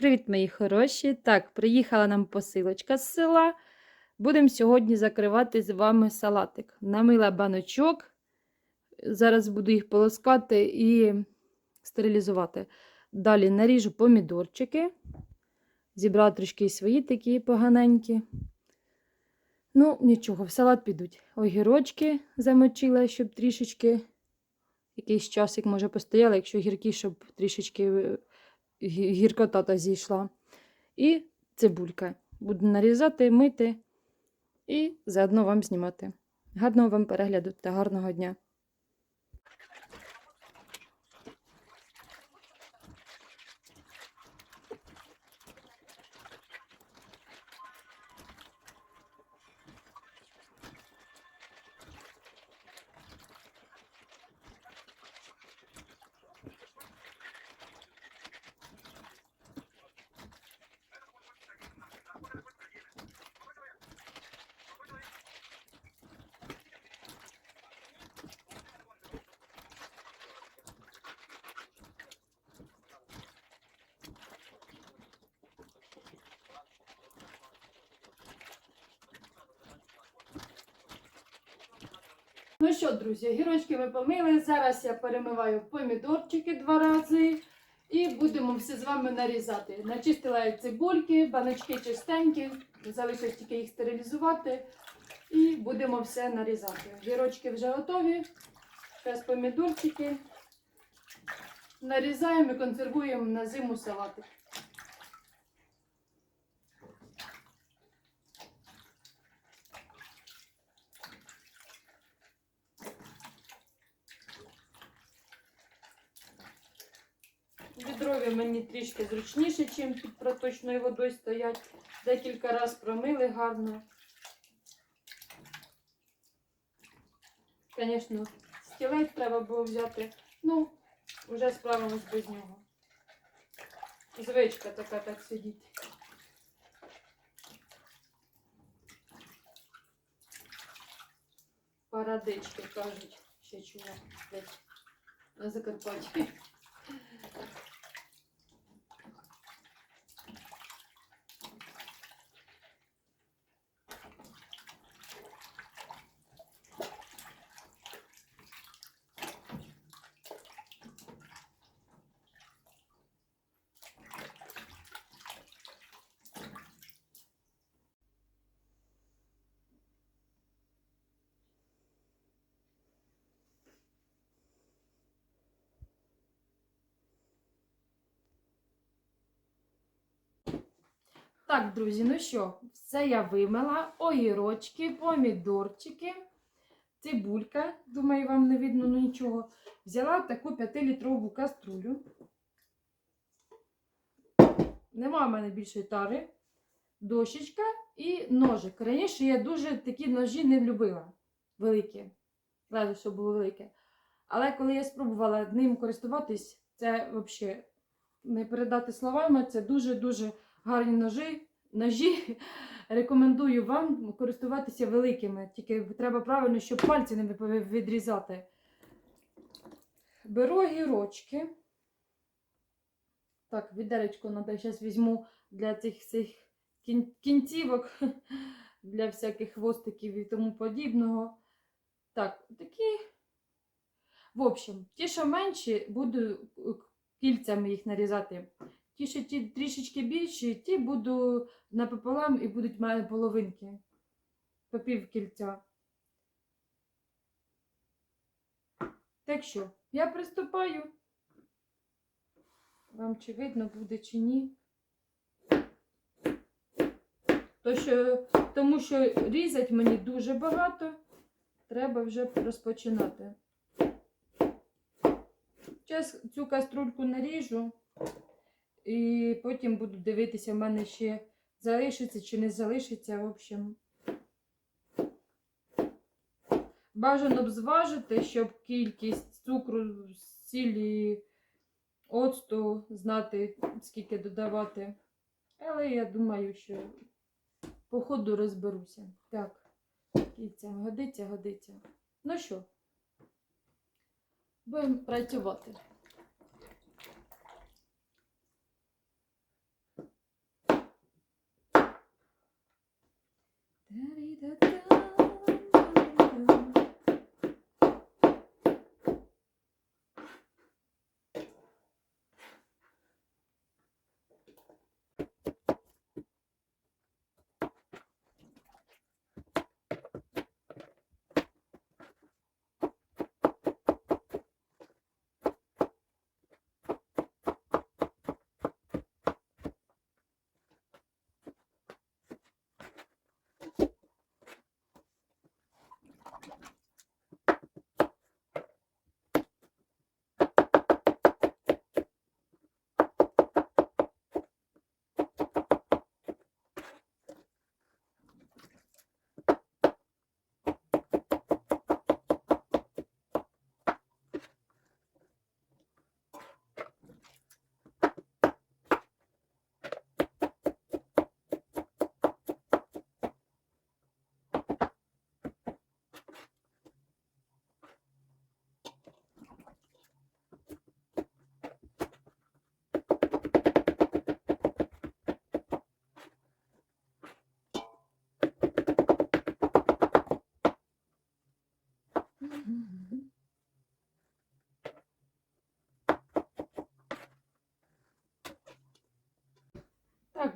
Привіт, мої хороші! Так, приїхала нам посилочка з села. Будемо сьогодні закривати з вами салатик. Намила баночок. Зараз буду їх полоскати і стерилізувати. Далі наріжу помідорчики. Зібрала трішки свої такі поганенькі. Ну, нічого, в салат підуть. Огірочки замочила, щоб трішечки якийсь часик, може, постояли, якщо гіркі, щоб трішечки е, гіркота та зійшла. І цибулька. Буду нарізати, мити і заодно вам знімати. Гарного вам перегляду та гарного дня. Ну що, друзі, гірочки ми помили. Зараз я перемиваю помідорчики два рази. І будемо все з вами нарізати. Начистила я цибульки, баночки чистенькі, залишилось тільки їх стерилізувати. І будемо все нарізати. Гірочки вже готові. Зараз помідорчики. Нарізаємо і консервуємо на зиму салатик. Відрові мені трішки зручніше, ніж під проточною водою стоять. Декілька разів промили гарно. Звісно, стілець треба було взяти. Ну, вже справимось без нього. Звичка така так сидіть. Парадички кажуть, ще чула десь на Закарпатті. Так, друзі, ну що, все я вимила. Огірочки, помідорчики, цибулька. Думаю, вам не видно ну, нічого. Взяла таку 5-літрову каструлю. Нема в мене більшої тари. Дощечка і ножик. Раніше я дуже такі ножі не любила. Великі. Лезо, щоб було велике. Але коли я спробувала ним користуватись, це взагалі не передати словами. Це дуже-дуже гарні ножі. Ножі рекомендую вам користуватися великими. Тільки треба правильно, щоб пальці не відрізати. Беру гірочки. Так, відеречко треба зараз візьму для цих кін- кінцівок, для всяких хвостиків і тому подібного. Так, такі. В общем, ті, що менші, буду кільцями їх нарізати. Ті, що ті трішечки більші, ті буду напополам і будуть в половинки. По пів кільця. Так що, я приступаю. Вам чи видно буде, чи ні. То що, тому що різати мені дуже багато, треба вже розпочинати. Зараз цю каструльку наріжу. І потім буду дивитися, в мене ще залишиться чи не залишиться. В общем, бажано б зважити, щоб кількість цукру, сілі, оцту знати, скільки додавати. Але я думаю, що по ходу розберуся. Так, кільця годиться, годиться. Ну що, будемо працювати.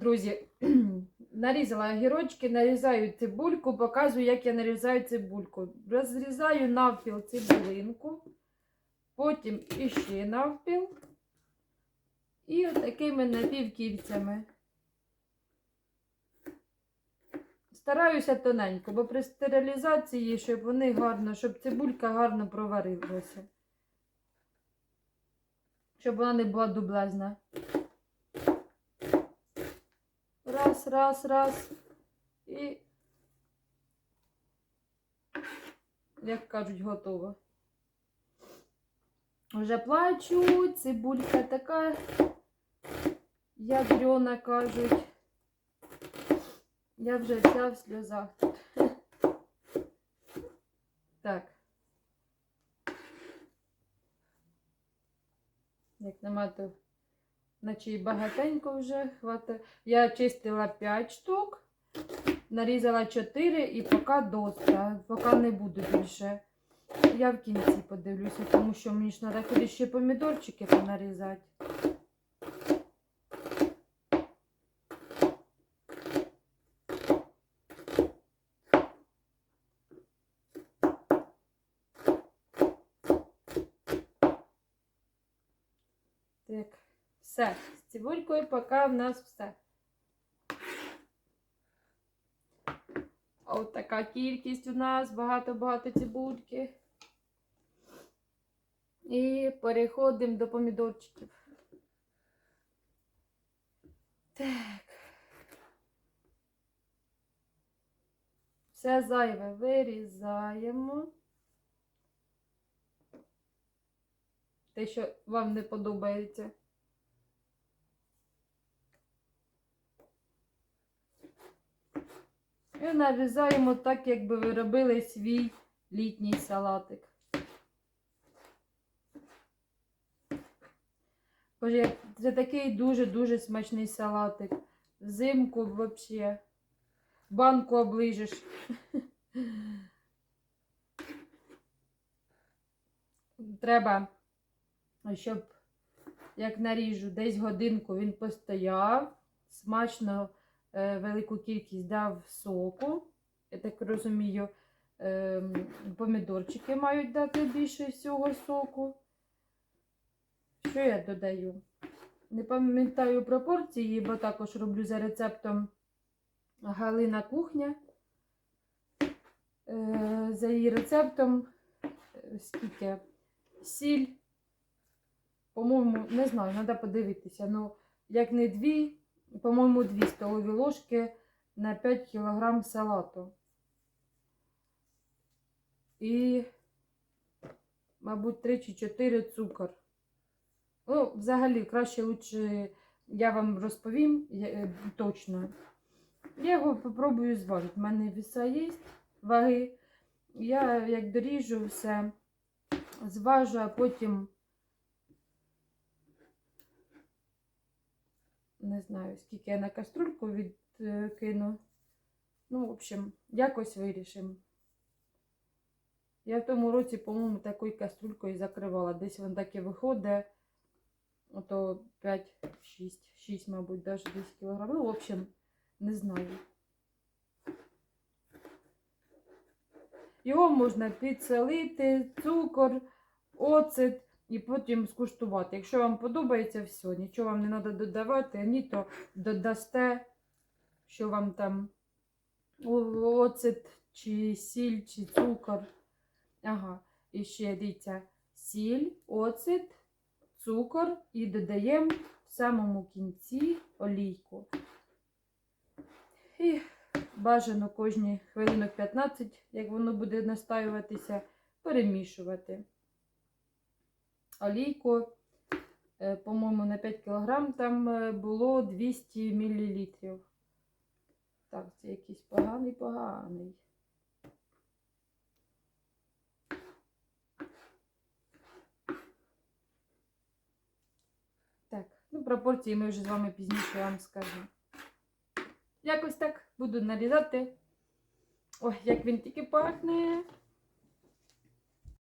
Друзі, нарізала огірочки, нарізаю цибульку, показую, як я нарізаю цибульку. Розрізаю навпіл цибулинку, потім іще навпіл. І такими напівкільцями. Стараюся тоненько, бо при стерилізації, щоб вони гарно, щоб цибулька гарно проварилася. Щоб вона не була дублезна. Раз, раз. І, як кажуть, готово. Вже плачу, цибулька така, ядрена, кажуть. Я вже вся в сльозах. тут. Так. Як нема, то і багатенько вже хватає. Я чистила 5 штук, нарізала 4 і поки доста. Поки не буду більше. Я в кінці подивлюся, тому що мені ж треба ще помідорчики понарізати. Так, все. З цибулькою поки в нас все. От така кількість у нас, багато-багато цибульки. І переходимо до помідорчиків. Так. Все зайве вирізаємо. Те, що вам не подобається. І нарізаємо так, якби ви робили свій літній салатик. Боже, це такий дуже-дуже смачний салатик. Взимку взагалі. Банку оближеш. Треба, щоб як наріжу, десь годинку він постояв, смачно велику кількість дав соку. Я так розумію, е, помідорчики мають дати більше всього соку. Що я додаю? Не пам'ятаю пропорції, бо також роблю за рецептом Галина кухня. Е, За її рецептом, е, скільки сіль, по-моєму, не знаю, треба подивитися. Ну, як не дві, по-моєму, дві столові ложки на 5 кг салату. І, мабуть, 3 чи 4 цукор. Ну, взагалі, краще лучше я вам розповім е, точно. Я його попробую зважити. У мене віса є, ваги. Я як доріжу все, зважу, а потім не знаю, скільки я на каструльку відкину. Ну, в общем, якось вирішимо. Я в тому році, по-моєму, такою каструлькою закривала. Десь він так і виходить. Ото 5, 6, 6, мабуть, навіть 10 кілограм. Ну, в общем, не знаю. Його можна підсолити, цукор, оцет і потім скуштувати. Якщо вам подобається все, нічого вам не треба додавати, ні то додасте, що вам там оцет, чи сіль, чи цукор. Ага, і ще дивіться, сіль, оцет, цукор і додаємо в самому кінці олійку. І бажано кожні хвилинок 15, як воно буде настаюватися, перемішувати. Олійку, е, по-моєму, на 5 кг там е, було 200 мл. Так, це якийсь поганий, поганий. Так, ну пропорції ми вже з вами пізніше вам скажу. Якось так буду нарізати. Ой, як він тільки пахне.